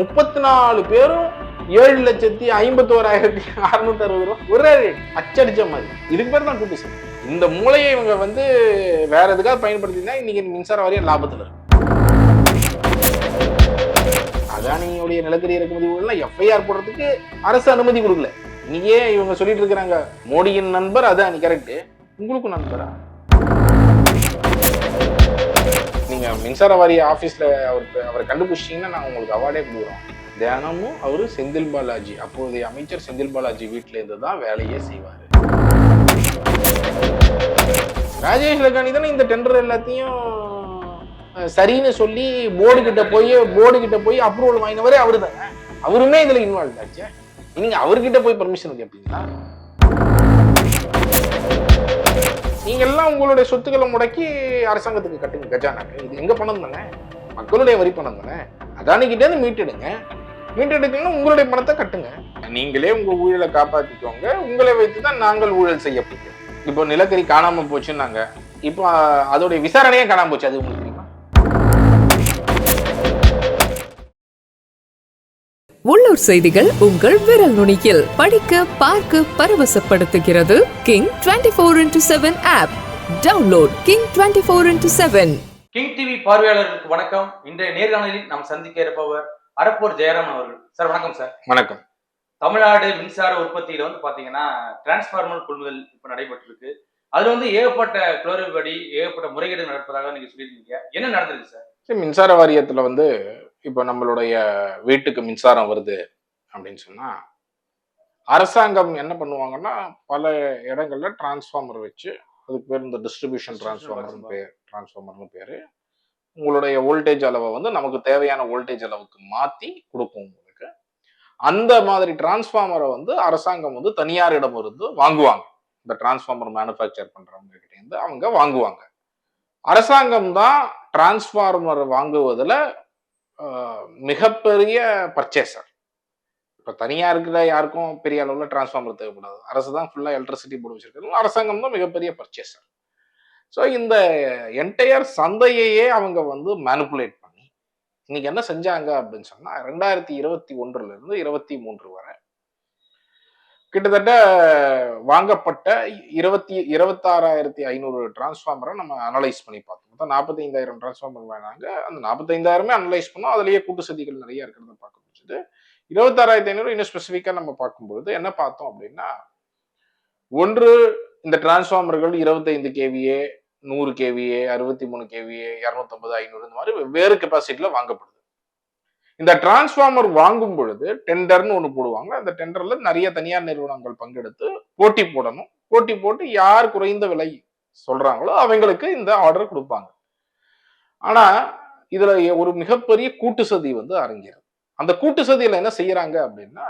முப்பத்தி நாலு பேரும் ஏழு லட்சத்தி ஐம்பத்தோராயிரத்தி அறுநூத்தி அறுபது ரூபா. ஒரே ரேட் அச்சடிச்ச மாதிரி. இதுக்கு பேர் தான் கூட்டு இந்த மூளையை இவங்க வந்து வேற எதுக்காக பயன்படுத்தினா இன்னைக்கு மின்சார வாரியம் லாபத்தில் இருக்கு. அதானியுடைய நிலக்கரி இறக்குமதி எஃப்ஐஆர் போடுறதுக்கு அரசு அனுமதி கொடுக்கல. இன்னைக்கே இவங்க சொல்லிட்டு இருக்கிறாங்க. மோடியின் நண்பர் அதானி கரெக்ட் உங்களுக்கும் நண்பரா? நீங்க மின்சார வாரிய ஆபீஸ்ல அவர் அவரை கண்டுபிடிச்சிங்கன்னா நாங்க உங்களுக்கு அவார்டே கொடுக்குறோம். தினமும் அவரு செந்தில் பாலாஜி அப்போதைய அமைச்சர் செந்தில் பாலாஜி வீட்டுல இருந்து தான் வேலையே செய்வாரு. ராஜேஷ் லக்கானி தானே இந்த டெண்டர் எல்லாத்தையும் சரின்னு சொல்லி போர்டு கிட்ட போய் போர்டு கிட்ட போய் அப்ரூவல் வாங்கினவரே அவரு தானே அவருமே இதுல இன்வால்வ் ஆச்சு. நீங்க அவர்கிட்ட போய் பர்மிஷன் கேட்பீங்களா நீங்க எல்லாம் உங்களுடைய சொத்துக்களை முடக்கி அரசாங்கத்துக்கு கட்டுங்க கஜானாக்கு. இது எங்க பணம் தானே? மக்களுடைய வரி பணம் தானே? அதானிக்கிட்டே இருந்து மீட்டெடுங்க. மீட்டெடுக்கணும்னா உங்களுடைய பணத்தை கட்டுங்க. நீங்களே உங்க ஊழலை காப்பாத்திக்கோங்க. உங்களை வைத்து தான் நாங்கள் ஊழல் செய்ய போகிறோம் இப்போ நிலக்கரி காணாம போச்சுன்னாங்க. இப்போ அதோடைய விசாரணையே காணாம போச்சு. அது உங்களுக்கு உள்ளூர் செய்திகள் உங்கள் விரல் நுனியில். படிக்க பார்க்க பரவசப்படுத்துகிறது King twenty four into seven app download King twenty four into seven King TV பார்வையாளர்களுக்கு வணக்கம். இன்றைய நேர்காணலில் நாம் சந்திக்க இருப்பவர் அரப்பூர் ஜெயராம் அவர்கள். சார் வணக்கம் சார் வணக்கம். தமிழ்நாடு மின்சார உற்பத்தியில வந்து பாத்தீங்கன்னா டிரான்ஸ்ஃபார்மர் கொள்முதல் இப்ப நடைபெற்றிருக்கு. அதுல வந்து ஏகப்பட்ட குளறுபடி ஏகப்பட்ட முறைகேடு நடப்பதாக நீங்க சொல்லியிருக்கீங்க என்ன நடந்திருக்கு சார் சரி, மின்சார வாரியத்துல வந்து இப்போ நம்மளுடைய வீட்டுக்கு மின்சாரம் வருது அப்படின்னு சொன்னா அரசாங்கம் என்ன பண்ணுவாங்கன்னா பல இடங்கள்ல டிரான்ஸ்ஃபார்மர் வச்சு அதுக்கு பேர் இந்த டிஸ்ட்ரிபியூஷன் டிரான்ஸ்ஃபார்மர்னு பேர் டிரான்ஸ்ஃபார்மர்னு பேரு உங்களுடைய வோல்டேஜ் அளவை வந்து நமக்கு தேவையான வோல்டேஜ் அளவுக்கு மாத்தி கொடுக்கும் உங்களுக்கு. அந்த மாதிரி டிரான்ஸ்ஃபார்மரை வந்து அரசாங்கம் வந்து தனியாரிடம் இருந்து வாங்குவாங்க. இந்த டிரான்ஸ்ஃபார்மர் மேனுஃபேக்சர் பண்றவங்க கிட்ட இருந்து அவங்க வாங்குவாங்க. அரசாங்கம் தான் டிரான்ஸ்ஃபார்மர் வாங்குவதில் மிகப்பெரிய பர்ச்சேசர் இப்போ தனியாக இருக்கிற யாருக்கும் பெரிய அளவில் டிரான்ஸ்ஃபார்மர் தேவைப்படாது. அரசு தான் ஃபுல்லாக எலக்ட்ரிசிட்டி போர்டு வச்சிருக்காங்க அரசாங்கம் தான் மிகப்பெரிய பர்ச்சேசர் ஸோ இந்த என்டையர் சந்தையையே அவங்க வந்து மேனுப்புலேட் பண்ணி இன்னைக்கு என்ன செஞ்சாங்க அப்படின்னு சொன்னால் ரெண்டாயிரத்தி இருபத்தி ஒன்றுலேருந்து இருபத்தி மூன்று வரை கிட்டத்தட்ட வாங்கப்பட்ட இருபத்தி இருபத்தாறாயிரத்தி ஐநூறு டிரான்ஸ்ஃபார்மரை நம்ம அனலைஸ் பண்ணி பார்த்தோம். மொத்தம் நாற்பத்தைந்தாயிரம் டிரான்ஸ்ஃபார்மர் வேணாங்க அந்த நாற்பத்தைந்தாயிரமே அனலைஸ் பண்ணோம். அதுலேயே கூட்டு சதிகள் நிறைய இருக்கிறத பார்க்க முடிஞ்சது. இருபத்தாறாயிரத்தி ஐநூறு இன்னும் ஸ்பெசிஃபிக்காக நம்ம பார்க்கும்பொழுது என்ன பார்த்தோம் அப்படின்னா ஒன்று இந்த டிரான்ஸ்ஃபார்மர்கள் இருபத்தைந்து கேவிஏ நூறு கேவிஏ அறுபத்தி மூணு கேவிஏ இரநூத்தம்பது ஐநூறு இந்த மாதிரி வெவ்வேறு கெப்பாசிட்டியில் வாங்கப்படுது. இந்த டிரான்ஸ்ஃபார்மர் வாங்கும் பொழுது டெண்டர்னு ஒன்று போடுவாங்க. அந்த டெண்டர்ல நிறைய தனியார் நிறுவனங்கள் பங்கெடுத்து போட்டி போடணும். போட்டி போட்டு யார் குறைந்த விலை சொல்றாங்களோ அவங்களுக்கு இந்த ஆர்டர் கொடுப்பாங்க. ஆனா இதுல ஒரு மிகப்பெரிய கூட்டு சதி வந்து அரங்கிறது அந்த கூட்டு சதியில என்ன செய்யறாங்க அப்படின்னா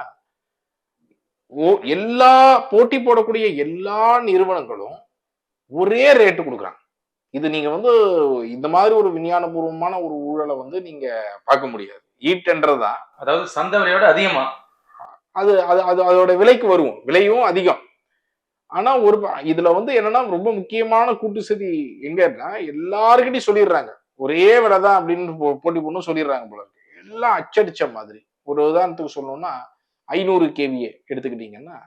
ஓ எல்லா போட்டி போடக்கூடிய எல்லா நிறுவனங்களும் ஒரே ரேட்டு கொடுக்குறாங்க. இது நீங்க வந்து இந்த மாதிரி ஒரு விஞ்ஞானபூர்வமான ஒரு ஊழலை வந்து நீங்க பார்க்க முடியாது. ஈட்டென்றது தான் அதாவது சந்தை விலையோட அதிகமா? அது அது அது அதோட விலைக்கு வருவோம். விலையும் அதிகம். ஆனா ஒரு இதுல வந்து என்னன்னா ரொம்ப முக்கியமான கூட்டு சதி எங்கன்னா எல்லாருக்கிட்டையும் சொல்லிடுறாங்க. ஒரே விலை தான் அப்படின்னு போட்டி போடணும் சொல்லிடுறாங்க போல இருக்கு. எல்லாம் அச்சடிச்ச மாதிரி. ஒரு உதாரணத்துக்கு சொல்லணும்னா ஐநூறு கேவிஏ எடுத்துக்கிட்டீங்கன்னா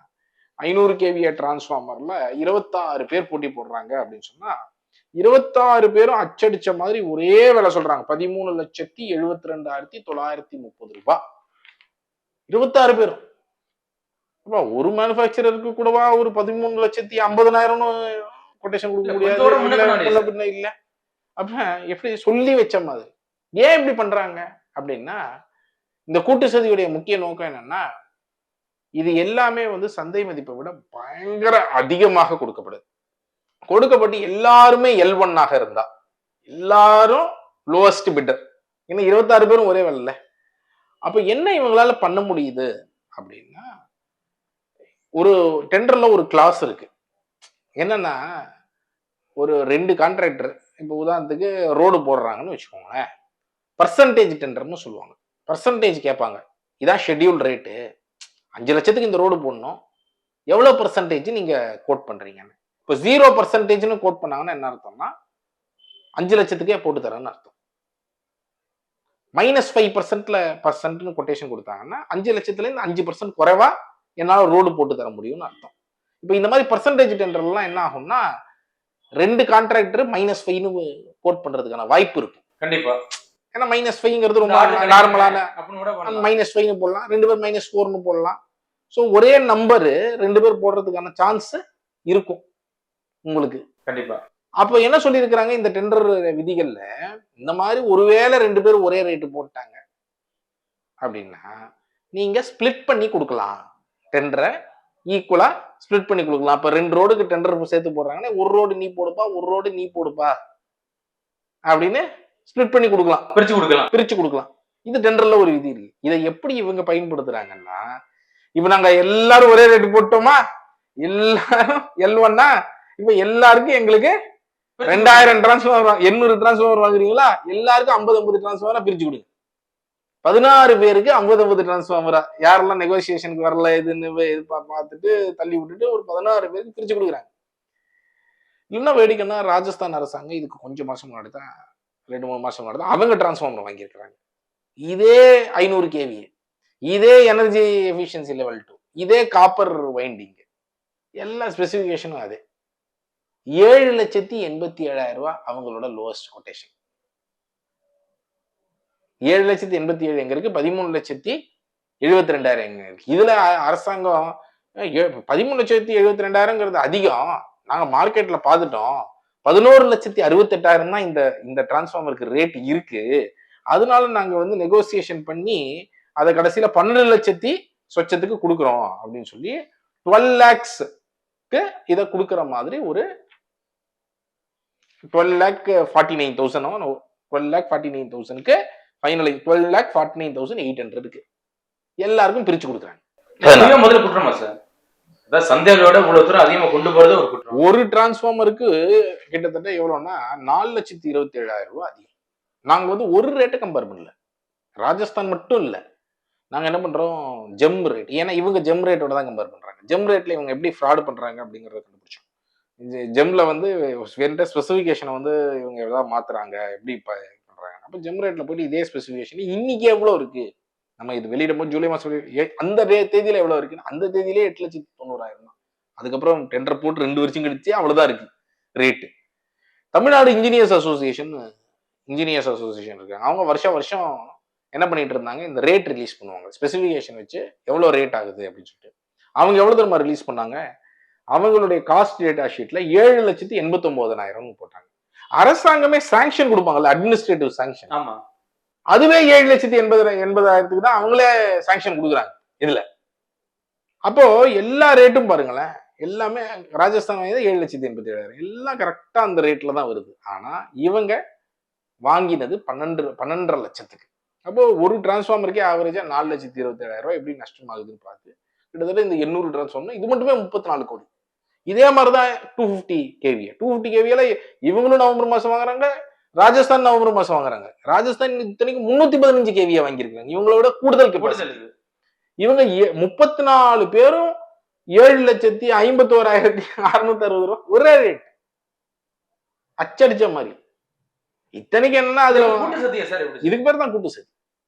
ஐநூறு கேவிஏ டிரான்ஸ்ஃபார்மர்ல இருபத்தாறு பேர் போட்டி போடுறாங்க அப்படின்னு சொன்னா இருபத்தாறு பேரும் அச்சடிச்ச மாதிரி ஒரே விலை சொல்றாங்க. பதிமூணு லட்சத்தி எழுபத்தி ரெண்டாயிரத்தி தொள்ளாயிரத்தி முப்பது ரூபாய் இருபத்தாறு பேரும். அப்ப ஒரு மேனுஃபேக்சரருக்கு கூடவா ஒரு பதிமூணு லட்சத்தி ஐம்பதனாயிரம்னு கொட்டேஷன் கொடுக்க முடியாது? பின்ன இல்ல. அப்ப எப்படி சொல்லி வச்ச மாதிரி? ஏன் இப்படி பண்றாங்க? அப்படின்னா இந்த கூட்டு சதியுடைய முக்கிய நோக்கம் என்னன்னா இது எல்லாமே வந்து சந்தை மதிப்பை விட பயங்கர அதிகமாக கொடுக்கப்படுது. கொடுக்கப்பட்டு எல்லாருமே எல் ஒன்னாக இருந்தா. எல்லாரும் லோவஸ்ட் பிட்டர் ஏன்னா இருபத்தாறு பேரும் ஒரே வரல அப்ப என்ன இவங்களால பண்ண முடியுது அப்படின்னா ஒரு டெண்டர்ல ஒரு கிளாஸ் இருக்கு. என்னன்னா ஒரு ரெண்டு கான்ட்ராக்டர் இப்போ உதாரணத்துக்கு ரோடு போடுறாங்கன்னு வச்சுக்கோங்களேன். பர்சன்டேஜ் டெண்டர்னு சொல்லுவாங்க. பர்சன்டேஜ் கேட்பாங்க. இதான் ஷெட்யூல் ரேட்டு அஞ்சு லட்சத்துக்கு இந்த ரோடு போடணும். எவ்வளோ பர்சன்டேஜ் நீங்கள் கோட் பண்ணுறீங்கன்னு இப்போ ஜீரோ பர்சன்டேஜ்னு கோட் பண்ணாங்கன்னா என்ன அர்த்தம்னா அஞ்சு லட்சத்துக்கே போட்டு தரேன்னு அர்த்தம். மைனஸ் ஃபைவ் பர்சன்ட்ல பர்சன்ட்னு கொட்டேஷன் கொடுத்தாங்கன்னா அஞ்சு லட்சத்துல இருந்து அஞ்சு பர்சன்ட் குறைவா என்னால ரோடு போட்டு தர முடியும்னு அர்த்தம். இப்போ இந்த மாதிரி பர்சன்டேஜ் டெண்டர்லாம் என்ன ஆகும்னா ரெண்டு கான்ட்ராக்டர் மைனஸ் ஃபைவ்னு கோட் பண்றதுக்கான வாய்ப்பு இருக்கும். கண்டிப்பா. ஏன்னா மைனஸ் ஃபைவ்ங்கிறது ரொம்ப நார்மலான. மைனஸ் ஃபைவ்னு போடலாம். ரெண்டு பேர் மைனஸ் ஃபோர்னு போடலாம். ஸோ ஒரே நம்பரு ரெண்டு பேர் போடுறதுக்கான சான்ஸ் இருக்கும். உங்களுக்கு. கண்டிப்பா. அப்போ என்ன சொல்லியிருக்கிறாங்க? இந்த டெண்டர் விதிகள்ல இந்த மாதிரி ஒருவேளை ரெண்டு பேரும் ஒரே ரேட்டு போட்டாங்க அப்படின்னா நீங்க ஸ்ப்ளிட் பண்ணி கொடுக்கலாம். டெண்டரை ஈக்குவலா ஸ்ப்ளிட் பண்ணி கொடுக்கலாம். அப்ப ரெண்டு ரோடுக்கு டெண்டர் சேர்த்து போடுறாங்கன்னா ஒரு ரோடு நீ போடுப்பா ஒரு ரோடு நீ போடுப்பா அப்படின்னு ஸ்ப்ளிட் பண்ணி கொடுக்கலாம். பிரிச்சு கொடுக்கலாம். பிரிச்சு கொடுக்கலாம். இது டெண்டர்ல ஒரு விதி இருக்கு. இதை எப்படி இவங்க பயன்படுத்துறாங்கன்னா இப்ப நாங்க எல்லாரும் ஒரே ரேட்டு போட்டோமா? எல்லாரும் எல் ஒன்னா இப்ப எல்லாருக்கும் எங்களுக்கு ரெண்டாயிரம் டிரான்ஸ்ஃபார்மர் எண்ணூறு டிரான்ஸ்ஃபார்மர் வாங்குறீங்களா? எல்லாருக்கும் ஐம்பது ஐம்பது டிரான்ஸ்ஃபார்மரா பிரிச்சு கொடுங்க. பதினாறு பேருக்கு ஐம்பது ஐம்பது டிரான்ஸ்ஃபார்மரா யாரெல்லாம் நெகோசியேஷனுக்கு வரல இதுன்னு வே- இது பார்த்துட்டு தள்ளி விட்டுட்டு ஒரு பதினாறு பேருக்கு பிரிச்சு கொடுக்குறாங்க. இன்னும் வேடிக்கைன்னா ராஜஸ்தான் அரசாங்கம் இதுக்கு கொஞ்சம் மாசம் முன்னாடி தான் ரெண்டு மூணு மாசம் முன்னாடி தான் அவங்க டிரான்ஸ்ஃபார்மர் வாங்கியிருக்கிறாங்க. இதே ஐநூறு கேவி இதே எனர்ஜி எஃபிஷியன்சி லெவல் டூ இதே காப்பர் வைண்டிங் எல்லா ஸ்பெசிஃபிகேஷனும் அதே. ஏழு லட்சத்தி எண்பத்தி ஏழாயிரம் ரூபாய் அவங்களோட லோவஸ்ட் கொட்டேஷன் ஏழு லட்சத்தி எண்பத்தி ஏழு எங்க இருக்கு? பதிமூணு லட்சத்தி எழுபத்தி ரெண்டாயிரம் எங்க இருக்கு? இதுல அரசாங்கம் ஏ- பதிமூணு லட்சத்தி எழுபத்தி ரெண்டாயிரங்கிறது அதிகம். நாங்க மார்க்கெட்ல பார்த்துட்டோம். பதினோரு லட்சத்தி அறுபத்தெட்டாயிரம் தான் இந்த இந்த டிரான்ஸ்ஃபார்மருக்கு ரேட் இருக்கு. அதனால நாங்க வந்து நெகோசியேஷன் பண்ணி அதை கடைசியில பன்னெண்டு லட்சத்தி சொச்சத்துக்கு கொடுக்குறோம் அப்படின்னு சொல்லி டுவெல் லேக்ஸ்க்கு இதை கொடுக்குற மாதிரி ஒரு twelve lakh forty nine thousand twelve lakh forty nine தௌசண்ட்க்கு finally twelve lakh forty nine thousand eight ஹண்ட்ரடுக்கு எல்லாருக்கும் பிரிச்சு கொடுக்குறாங்க. முதல்ல குற்றமா சார்? சந்தைகளோட இவ்வளவு தூரம் அதிகமா கொண்டு போறது ஒரு குற்றம். ஒரு டிரான்ஸ்ஃபார்மருக்கு கிட்டத்தட்ட எவ்வளோன்னா நாலு லட்சத்தி இருபத்தி ஏழாயிரம் ரூபாய் அதிகம். நாங்க வந்து ஒரு ரேட்டை கம்பேர் பண்ணல. ராஜஸ்தான் மட்டும் இல்ல. நாங்க என்ன பண்றோம்? ஜெம் ரேட் ஏன்னா இவங்க ஜெம் ரேட்டோட தான் கம்பேர் பண்றாங்க. ஜெம் ரேட்ல இவங்க எப்படி ஃப்ராட் பண்றாங்க அப்படிங்கறத கண்டுபிடிச்சோம். ஜெம்ல வந்து வேற ஸ்பெசிஃபிகேஷனை வந்து இவங்க எதாவது மாத்துறாங்க எப்படி இப்போ பண்றாங்க. அப்போ ஜெம் ரேட்ல போயிட்டு இதே ஸ்பெசிஃபிகேஷன் இன்னைக்கு எவ்வளவு இருக்கு? நம்ம இது வெளியிடும் ஜூலை மாசம் அந்த தேதியில எவ்வளவு இருக்குன்னு அந்த தேதியிலே எட்டு லட்சத்தி தொண்ணூறாயிரம் தான். அதுக்கப்புறம் டெண்டர் போட்டு ரெண்டு வருஷம் கழிச்சு அவ்வளவுதான் இருக்கு rate Tamil Nadu engineers association engineers association இருக்காங்க. அவங்க வருஷம் வருஷம் என்ன பண்ணிட்டு இருந்தாங்க? இந்த ரேட் ரிலீஸ் பண்ணுவாங்க. ஸ்பெசிஃபிகேஷன் வச்சு எவ்வளோ ரேட் ஆகுது அப்படின்னு சொல்லிட்டு. அவங்க எவ்வளோ தருமா ரிலீஸ் பண்ணாங்க? அவங்களுடைய காஸ்ட் டேட்டா ஷீட்ல ஏழு லட்சத்தி எண்பத்தொன்பதனாயிரம் போட்டாங்க. அரசாங்கமே சாங்ஷன் கொடுப்பாங்கல்ல அட்மினிஸ்ட்ரேட்டிவ் சாங்ஷன் ஆமா. அதுவே ஏழு லட்சத்தி எண்பது எண்பதாயிரத்துக்கு தான் அவங்களே சாங்ஷன் கொடுக்குறாங்க இதுல. அப்போ எல்லா ரேட்டும் பாருங்களேன் எல்லாமே ராஜஸ்தான் வாங்கியது ஏழு லட்சத்தி எண்பத்தி ஏழாயிரம் எல்லாம் கரெக்டா அந்த ரேட்ல தான் வருது. ஆனா இவங்க வாங்கினது பன்னெண்டு பன்னெண்டரை லட்சத்துக்கு. அப்போ ஒரு டிரான்ஸ்ஃபார்மருக்கே ஆவரேஜா நாலு லட்சத்தி இருபத்தி ஏழாயிரம் ரூபாய் எப்படி நஷ்டமாகுதுன்னு பார்த்து கிட்டத்தட்ட இந்த எண்ணூறு டிரான்ஸ்ஃபார்மர் இது மட்டுமே முப்பத்தி நாலு கோடி. இதே மாதிரிதான் two fifty KVA two fifty கேவியில இவங்களும் நவம்பர் மாசம் வாங்குறாங்க ராஜஸ்தான் நவம்பர் மாசம் வாங்குறாங்க. ராஜஸ்தான் இத்தனைக்கு முன்னூத்தி பதினஞ்சு கேவியா வாங்கியிருக்காங்க இவங்கள விட கூடுதல் கெப்பாசிட்டி இவங்க முப்பத்தி நாலு பேரும் ஏழு லட்சத்தி ஐம்பத்தி ஓராயிரத்தி அறுநூத்தி அறுபது ரூபா ஒரே ரேட் அச்சடிச்ச மாதிரி. இத்தனைக்கு என்னன்னா அதுல இதுக்கு பேர் தான் கூட்டு சதி.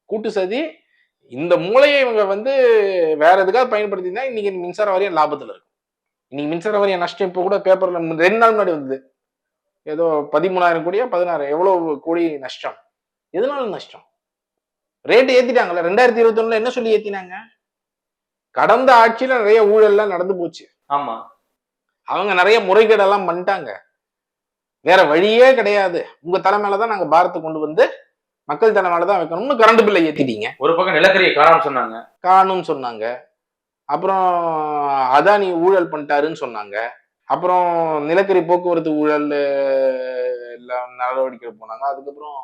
கூட்டு சதி இந்த மூளையை இவங்க வந்து வேற எதுக்காக பயன்படுத்தினா இன்னைக்கு மின்சார வாரியம் லாபத்துல இருக்கும் இன்னைக்கு மின்சார வாரியம் நஷ்டம் இப்போ கூட பேப்பர்ல ரெண்டு நாள் முன்னாடி வந்தது. ஏதோ பதிமூணாயிரம் கோடியா பதினாறு எவ்வளவு கோடி நஷ்டம்? எதனால நஷ்டம்? ரேட் ஏத்திட்டாங்கல்ல ரெண்டாயிரத்தி இருபத்தி ஒண்ணுல என்ன சொல்லி ஏத்தினாங்க? கடந்த ஆட்சியில நிறைய ஊழல்லாம் நடந்து போச்சு. ஆமா. அவங்க நிறைய முறைகேடெல்லாம் பண்ணிட்டாங்க. வேற வழியே கிடையாது. உங்க தலைமையில தான் நாங்க பாரத்தை கொண்டு வந்து மக்கள் தலைமையில தான் வைக்கணும்னு கரண்ட் பில்லை ஏத்திட்டீங்க. ஒரு பக்கம் நிலக்கரியை காணாம சொன்னாங்க. காணும்னு சொன்னாங்க. அப்புறம் அதானி ஊழல் பண்ணிட்டாருன்னு சொன்னாங்க. அப்புறம் நிலக்கரி போக்குவரத்து ஊழல் எல்லாம் நடவடிக்கை போனாங்க. அதுக்கப்புறம்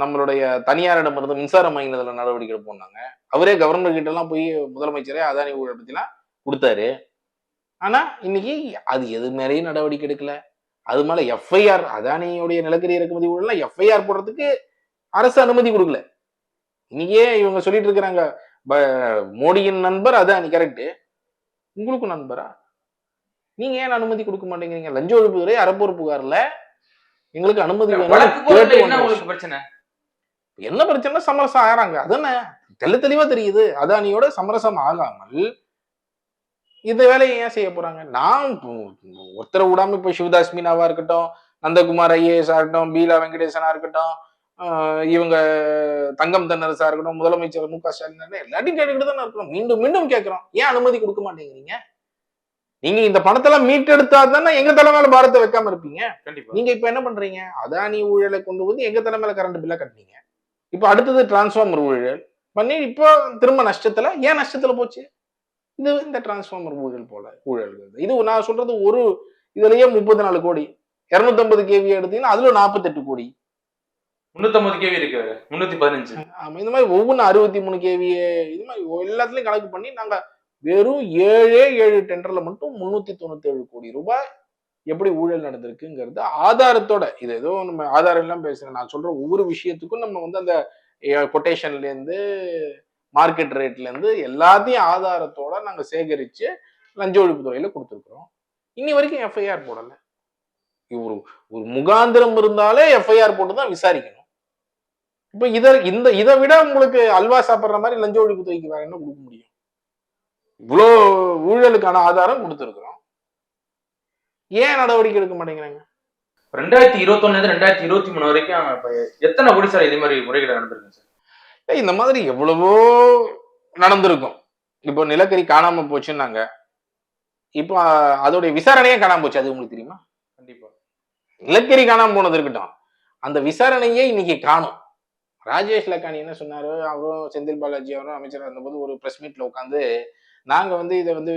நம்மளுடைய நம்மளுடைய தனியாரிடமிருந்து மின்சாரம் வாங்கினதுல நடவடிக்கை போனாங்க. அவரே கவர்னர் கிட்ட எல்லாம் போய் முதலமைச்சரே அதானி ஊழல் பத்திலாம் கொடுத்தாரு. ஆனா இன்னைக்கு அது எது மேலேயும் நடவடிக்கை எடுக்கல. அது மேல எஃப்ஐஆர் அதானியுடைய நிலக்கரி இறக்குமதி ஊழல் எஃப்ஐஆர் போடுறதுக்கு அரசு அனுமதி கொடுக்கல. இன்னைக்கே இவங்க சொல்லிட்டு இருக்கிறாங்க மோடியின் நண்பர் அதானி கரெக்ட் உங்களுக்கும் நண்பரா? நீங்க ஏன் அனுமதி கொடுக்க மாட்டேங்கிறீங்க? லஞ்ச ஒழிப்புத்துறை அறப்போர் புகார்ல எங்களுக்கு அனுமதி பிரச்சனை? என்ன பிரச்சனை? சமரசம் ஆகிறாங்க அதானே தெள்ள தெளிவா தெரியுது. அதானியோட சமரசம் ஆகாமல் இந்த வேலையை ஏன் செய்ய போறாங்க? நான் ஒருத்தரை விடாம இப்போ சிவதாஸ் மீனாவா இருக்கட்டும் நந்தகுமார் ஐஏஎஸ் இருக்கட்டும் பீலா வெங்கடேசனா இருக்கட்டும் இவங்க தங்கம் தென்னரசா இருக்கட்டும் முதலமைச்சர் மு க ஸ்டாலின் எல்லாத்தையும் கேட்டுக்கிட்டு தானே இருக்கணும் மீண்டும் மீண்டும் கேட்கிறோம். ஏன் அனுமதி கொடுக்க மாட்டேங்கிறீங்க? நீங்க இந்த பணத்தெல்லாம் மீட்டெடுத்தா தானே எங்க தலைமையில பாரத்தை வைக்காம இருப்பீங்க? கண்டிப்பா. நீங்க இப்ப என்ன பண்றீங்க? அதானி ஊழலை கொண்டு வந்து எங்க தலைமையில கரண்ட் பில்ல கட்டினீங்க. இப்ப அடுத்தது டிரான்ஸ்ஃபார்மர் ஊழல். பண்ணி இப்போ திரும்ப நஷ்டத்துல ஏன் நஷ்டத்துல போச்சு? இது இந்த டிரான்ஸ்ஃபார்மர் ஊழல் போல ஊழல்கள். இது நான் சொல்றது ஒரு இதுலயே முப்பத்தி நாலு கோடி. இருநூத்தம்பது கேவி எடுத்தீங்கன்னா அதுல நாற்பத்தெட்டு கோடி. முன்னூத்தம்பது கேவி இருக்கு முன்னூத்தி பதினஞ்சு. ஆமா இந்த மாதிரி ஒவ்வொன்று அறுபத்தி மூணு கேவி இது மாதிரி எல்லாத்துலயும் கணக்கு பண்ணி நாங்க வெறும் ஏழே ஏழு டெண்டர்ல மட்டும் முன்னூத்தி தொண்ணூத்தி ஏழு கோடி ரூபாய் எப்படி ஊழல் நடந்திருக்குங்கிறது ஆதாரத்தோட இது ஏதோ நம்ம ஆதாரம் எல்லாம் பேசுறேன். நான் சொல்ற ஒவ்வொரு விஷயத்துக்கும் நம்ம வந்து அந்த கொட்டேஷன்ல இருந்து மார்க்கெட் ரேட்ல இருந்து எல்லாத்தையும் ஆதாரத்தோட நாங்க சேகரிச்சு லஞ்ச ஒழிப்பு துறையில கொடுத்துருக்குறோம். இன்னி வரைக்கும் எஃப்ஐஆர் போடல. ஒரு ஒரு முகாந்திரம் இருந்தாலே எஃப்ஐஆர் போட்டு தான் விசாரிக்கணும். இப்ப இத இந்த இதை விட உங்களுக்கு அல்வா சாப்பிடுற மாதிரி லஞ்ச ஒழிப்புத்துறைக்கு வேற என்ன கொடுக்க முடியும்? இவ்வளோ ஊழலுக்கான ஆதாரம் கொடுத்துருக்குறோம். ஏன் நடவடிக்கை எடுக்க மாட்டேங்கிறாங்க? ரெண்டாயிரத்தி இருபத்தொன்னுல இருந்து ரெண்டாயிரத்தி இருபத்தி மூணு வரைக்கும் எத்தனை கோடி சார் இதே மாதிரி முறைகேடு நடந்திருக்கு சார்? இந்த மாதிரி எவ்வளவோ நடந்திருக்கும். இப்போ நிலக்கரி காணாம போச்சுன்னாங்க. இப்போ அதோடைய விசாரணையே காணாம போச்சு. அது உங்களுக்கு தெரியுமா? கண்டிப்பா. நிலக்கரி காணாம போனது இருக்கட்டும். அந்த விசாரணையே இன்னைக்கு காணும். ராஜேஷ் லக்கானி என்ன சொன்னாரு அவரும் செந்தில் பாலாஜி அவரும் அமைச்சராக இருந்தபோது ஒரு ப்ரெஸ் மீட்ல உட்காந்து நாங்க வந்து இதை வந்து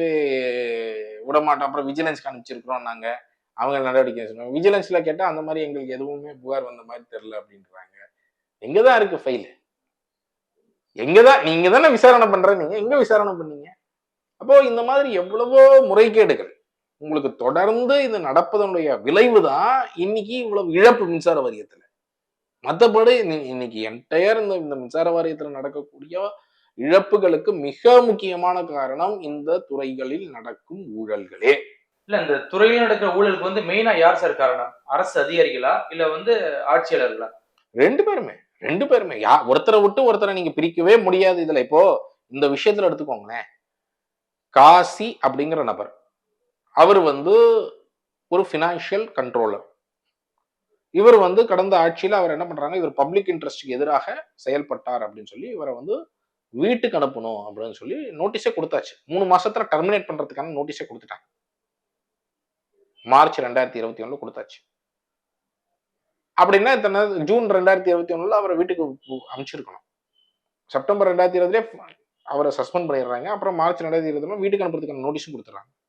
விடமாட்டோம். அப்புறம் விஜிலன்ஸ் காமிச்சிருக்கிறோம் நாங்க. அவங்க நடவடிக்கை சொன்னாங்க. விஜிலன்ஸ்ல கேட்டா அந்த மாதிரி எங்களுக்கு எதுவுமே புகார் வந்த மாதிரி தெரியல அப்படின்றாங்க. எங்கதான் இருக்கு ஃபைல் எங்கதான் நீங்க தானே விசாரணை பண்ணுறேன் நீங்கள் எங்க விசாரணை பண்ணீங்க? அப்போ இந்த மாதிரி எவ்வளவோ முறைகேடுகள். உங்களுக்கு தொடர்ந்து இது நடப்பதனுடைய விளைவு தான் இன்னைக்கு இவ்வளவு இழப்பு மின்சார வாரியத்துல. மற்றபடி இன்னைக்கு என்டையர் இந்த இந்த மின்சார வாரியத்துல நடக்கக்கூடிய இழப்புகளுக்கு மிக முக்கியமான காரணம் இந்த துறைகளில் நடக்கும் ஊழல்களே. இல்ல இந்த துறையில நடக்கிற ஊழலுக்கு வந்து மெயினா யார் சார் காரணம்? அரசு அதிகாரிகளா? இல்ல வந்து ஆட்சியாளர்களா? ரெண்டு பேருமே ரெண்டு பேருமே. யா ஒருத்தரை விட்டு ஒருத்தரை நீங்க பிரிக்கவே முடியாது இதுல. இப்போ இந்த விஷயத்துல எடுத்துக்கோங்களேன். காசி அப்படிங்கிற நபர். அவர் வந்து ஒரு ஃபினான்ஷியல் கண்ட்ரோலர் இவர் வந்து கடந்த ஆட்சியில அவர் என்ன பண்றாங்க இவர் பப்ளிக் இன்ட்ரெஸ்ட்டுக்கு எதிராக செயல்பட்டார் அப்படின்னு சொல்லி இவரை வந்து வீட்டுக்கு அனுப்பணும் அப்படின்னு சொல்லி நோட்டீஸே கொடுத்தாச்சு. மூணு மாசத்துல டெர்மினேட் பண்றதுக்கான நோட்டீஸே கொடுத்துட்டாங்க. மார்ச் ரெண்டாயிரத்தி இருபத்தி ஒண்ணுல கொடுத்தாச்சு. அப்படின்னா இத்தனை ஜூன் ரெண்டாயிரத்தி இருபத்தி ஒண்ணுல அவரை வீட்டுக்கு பு- அனுப்பிச்சிருக்கணும். செப்டம்பர் ரெண்டாயிரத்தி இருபதுலேயே அவரை சஸ்பெண்ட் பண்ணிடுறாங்க. அப்புறம் மார்ச் ரெண்டாயிரத்தி இருபத்தி வீட்டுக்கு அனுப்புறதுக்கான நோட்டீஸும் கொடுத்துறாங்க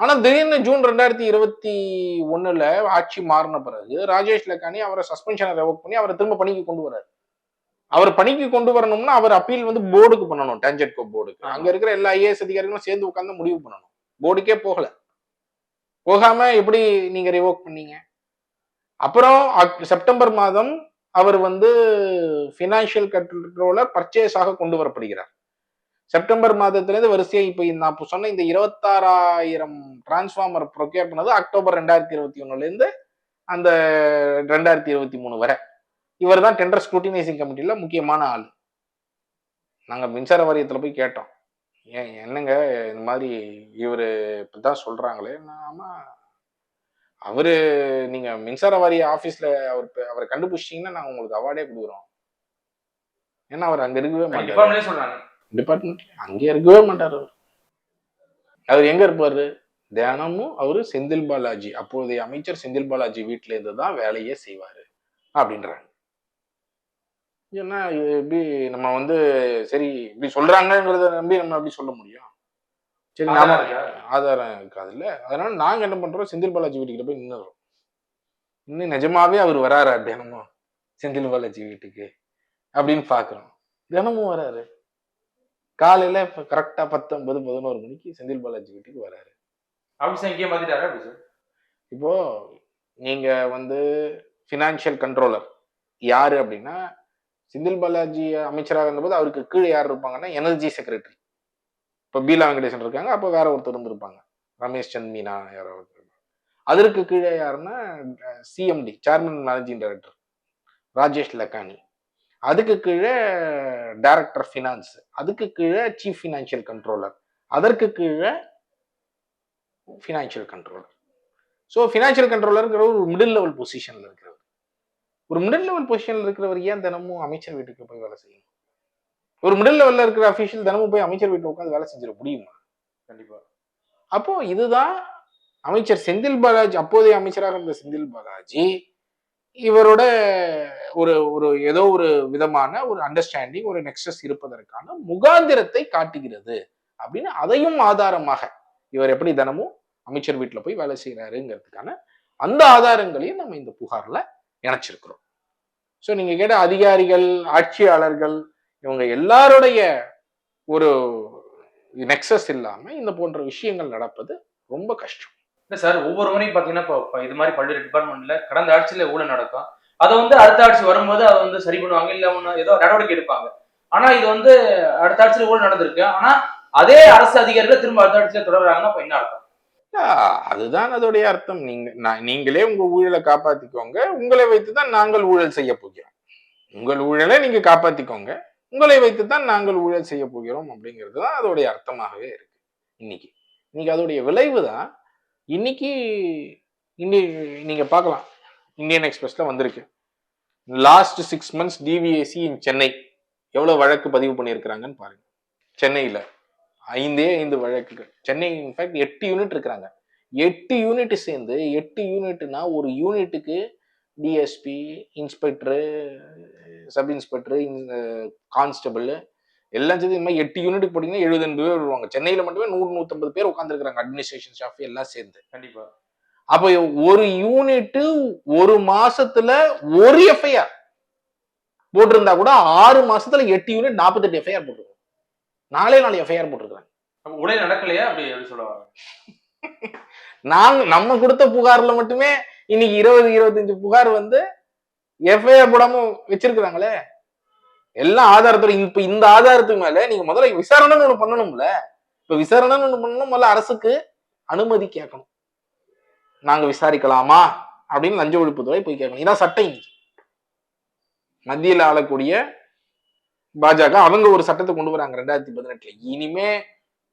ஆனா திடீர்னு ஜூன் ரெண்டாயிரத்தி இருபத்தி ஒண்ணுல ஆட்சி மாறின பிறகு ராஜேஷ் லக்கானி அவரை சஸ்பென்ஷனை ரெவோக் பண்ணி அவரை திரும்ப பணிக்கு கொண்டு வராரு அவர் பணிக்கு கொண்டு வரணும்னா அவர் அப்பீல் வந்து போர்டுக்கு பண்ணணும் டேஞ்சட்கோ போர்டுக்கு. அங்க இருக்கிற எல்லா ஐஏஎஸ் அதிகாரிகளும் சேர்ந்து உட்கார்ந்து முடிவு பண்ணணும். போர்டுக்கே போகல. போகாம எப்படி நீங்க ரிவோக் பண்ணீங்க? அப்புறம் செப்டம்பர் மாதம் அவர் வந்து ஃபினான்ஷியல் கண்ட்ரோலர் பர்ச்சேஸாக கொண்டு வரப்படுகிறார். செப்டம்பர் மாதத்திலிருந்து வரிசையா இப்போ நான் இப்போ சொன்ன இந்த இருபத்தாறாயிரம் டிரான்ஸ்ஃபார்மர் ப்ரொக்யூர் பண்ணது அக்டோபர் ரெண்டாயிரத்தி இருபத்தி ஒண்ணுல இருந்து அந்த ரெண்டாயிரத்தி இருபத்தி மூணு வரை. இவர் தான் டெண்டர் ஸ்க்ரூட்டினைசிங் கமிட்டியில முக்கியமான ஆள். நாங்க மின்சார வாரியத்துல போய் கேட்டோம். ஏன் என்னங்க இந்த மாதிரி இவரு இப்படிதான் சொல்றாங்களே? ஆமா அவரு நீங்க மின்சார வாரிய ஆபீஸ்ல அவர் அவரை கண்டுபிடிச்சிட்டீங்கன்னா நாங்க உங்களுக்கு அவார்டே கொடுக்குறோம். ஏன்னா அவர் அங்க இருக்கவே சொல்றாங்க. டிபார்ட்மெண்ட் அங்கே இருக்கவே மாட்டார் அவர். அவர் எங்க இருப்பாரு? தினமும் அவரு செந்தில் பாலாஜி அப்போதைய அமைச்சர் செந்தில் பாலாஜி வீட்டுல இருந்து தான் வேலையே செய்வாரு அப்படின்றாங்க. ஏன்னா எப்படி நம்ம வந்து சரி இப்படி சொல்றாங்கங்கிறத நம்பி நம்ம எப்படி சொல்ல முடியும். சரி நாம ஆதாரம் இருக்கா? ஆதாரம் இருக்காதுல்ல. அதனால நாங்க என்ன பண்றோம்? செந்தில் பாலாஜி வீட்டுக்கிட்ட போய் நின்னுறோம் இன்னும் நிஜமாவே அவர் வராரா தினமும்? செந்தில் பாலாஜி வீட்டுக்கு அப்படின்னு பாக்குறோம். தினமும் வராரு. காலையில இப்ப கரெக்டா பத்தொன்பது பதினோரு மணிக்கு செந்தில் பாலாஜி வீட்டுக்கு வராரு. ஆபீஸ் எங்கேயே மாத்திட்டாரா இப்போ நீங்க வந்து ஃபினான்ஷியல் கண்ட்ரோலர் யாரு அப்படின்னா செந்தில் பாலாஜி அமைச்சராக இருந்தபோது அவருக்கு கீழே யார் இருப்பாங்கன்னா எனர்ஜி செக்ரட்டரி இப்போ பீலா வெங்கடேசன் இருக்காங்க அப்போ வேற ஒருத்தர் இருந்திருப்பாங்க. ரமேஷ் சந்த் மீனா யாரோ. அதற்கு கீழே யாருன்னா CMD chairman managing director Rajesh Lakhani. அதுக்கு கீழே டைரக்டர் ஃபினான்ஸ் அதுக்கு கீழே சீஃப் ஃபினான்ஷியல் கண்ட்ரோலர் அதற்கு கீழே ஃபினான்ஷியல் கண்ட்ரோலர் ஸோ ஃபினான்ஷியல் கண்ட்ரோலருங்கிற ஒரு மிடில் லெவல் பொசிஷன்ல இருக்கிறவர். ஒரு மிடில் லெவல் பொசிஷன்ல இருக்கிறவர் ஏன் தினமும் அமைச்சர் வீட்டுக்கு போய் வேலை செய்யணும்? ஒரு மிடில் லெவல்ல இருக்கிற அஃபீஷியல் தினமும் போய் அமைச்சர் வீட்டில் உட்காந்து வேலை செஞ்சிட முடியுமா? கண்டிப்பா. அப்போ இதுதான் அமைச்சர் செந்தில் பாலாஜி அப்போதைய அமைச்சராக இருந்த செந்தில் பாலாஜி இவரோட ஒரு ஒரு ஏதோ ஒரு விதமான ஒரு அண்டர்ஸ்டாண்டிங் ஒரு நெக்ஸஸ் இருப்பதற்கான முகாந்திரத்தை காட்டுகிறது அப்படின்னு அதையும் ஆதாரமாக இவர் எப்படி தினமும் அமைச்சர் வீட்டில் போய் வேலை செய்கிறாருங்கிறதுக்கான அந்த ஆதாரங்களையும் நம்ம இந்த புகாரில் இணைச்சிருக்கிறோம். ஸோ நீங்கள் கேட்ட அதிகாரிகள் ஆட்சியாளர்கள் இவங்க எல்லாருடைய ஒரு நெக்ஸஸ் இல்லாமல் இந்த போன்ற விஷயங்கள் நடப்பது ரொம்ப கஷ்டம். இல்லை சார் ஒவ்வொரு முறையும் பார்த்தீங்கன்னா இப்போ இது மாதிரி பல்வேறு டிபார்ட்மெண்ட்ல கடந்த ஆட்சியில் ஊழல் நடக்கும். அதை வந்து அடுத்த ஆட்சி வரும்போது அதை வந்து சரி பண்ணுவாங்க இல்லை ஒன்று ஏதோ நடவடிக்கை எடுப்பாங்க. ஆனால் இது வந்து அடுத்த ஆட்சியில ஊழல் நடந்திருக்கு. ஆனால் அதே அரசு அதிகாரிகள் திரும்ப அடுத்த ஆட்சியில் தொடர்றாங்கன்னா அப்ப என்ன அர்த்தம்? அதுதான் அதோடைய அர்த்தம். நீங்க நான் நீங்களே உங்க ஊழலை காப்பாத்திக்கோங்க. உங்களை வைத்து தான் நாங்கள் ஊழல் செய்ய போகிறோம். உங்கள் ஊழலை நீங்க காப்பாத்திக்கோங்க. உங்களை வைத்து தான் நாங்கள் ஊழல் செய்ய போகிறோம் அப்படிங்கிறது தான் அதோடைய அர்த்தமாகவே இருக்கு. இன்னைக்கு இன்னைக்கு அதோடைய விளைவு தான் இன்னைக்கு இன்னி நீங்க பார்க்கலாம். இந்தியன் எக்ஸ்பிரஸ்ல வந்திருக்கு. Last six months TVSC in Chennai எவ்வளவு வழக்கு பதிவு பண்ணியிருக்கிறாங்கன்னு பாருங்க. சென்னையில் ஐந்தே ஐந்து வழக்குகள். சென்னை இன்ஃபேக்ட் எட்டு யூனிட் இருக்கிறாங்க. எட்டு யூனிட் சேர்ந்து எட்டு யூனிட்னா ஒரு யூனிட்டுக்கு DSP inspector sub inspector constable எல்லாம் சேர்த்து இந்த மாதிரி எட்டு யூனிட்டுக்கு போட்டிங்கன்னா எழுபது எண்பது பேர் வருவாங்க. சென்னையில் மட்டுமே நூறு நூற்றம்பது பேர் உட்காந்துருக்காங்க அட்மினிஸ்ட்ரேஷன் ஸ்டாஃப் எல்லாம் சேர்ந்து. கண்டிப்பா. அப்போ ஒரு யூனிட் ஒரு மாசத்துல ஒரு எஃப்ஐஆர் போட்டிருந்தா கூட ஆறு மாசத்துல எட்டு யூனிட் நாற்பத்தெட்டு எஃப்ஐஆர் போட்டிருக்காங்க நாலே நாலு எஃப்ஐஆர் போட்டிருக்காங்க அப்ப ஊழல் நடக்கலையா? அப்படி சொல்லுவாங்க. நாங்க நம்ம கொடுத்த புகார்ல மட்டுமே இன்னைக்கு இருபது இருபத்தஞ்சு புகார் வந்து எஃப்ஐஆர் போடாம வச்சிருக்கிறாங்களே. எல்லா ஆதாரத்தோட இப்ப இந்த ஆதாரத்துக்கு மேல நீங்க முதல்ல விசாரணைன்னு ஒண்ணு பண்ணணும்ல. இப்ப விசாரணைன்னு ஒண்ணு பண்ணணும் முதல்ல அரசுக்கு அனுமதி கேட்கணும். நாங்க விசாரிக்கலாமா? அப்படின்னு லஞ்ச ஒழிப்புத்துறை போய் கேட்கணும். இதான் சட்டம் இன்னைக்கு மத்தியில் ஆளக்கூடிய பாஜக அவங்க ஒரு சட்டத்தை கொண்டு வராங்க ரெண்டாயிரத்தி பதினெட்டுல. இனிமே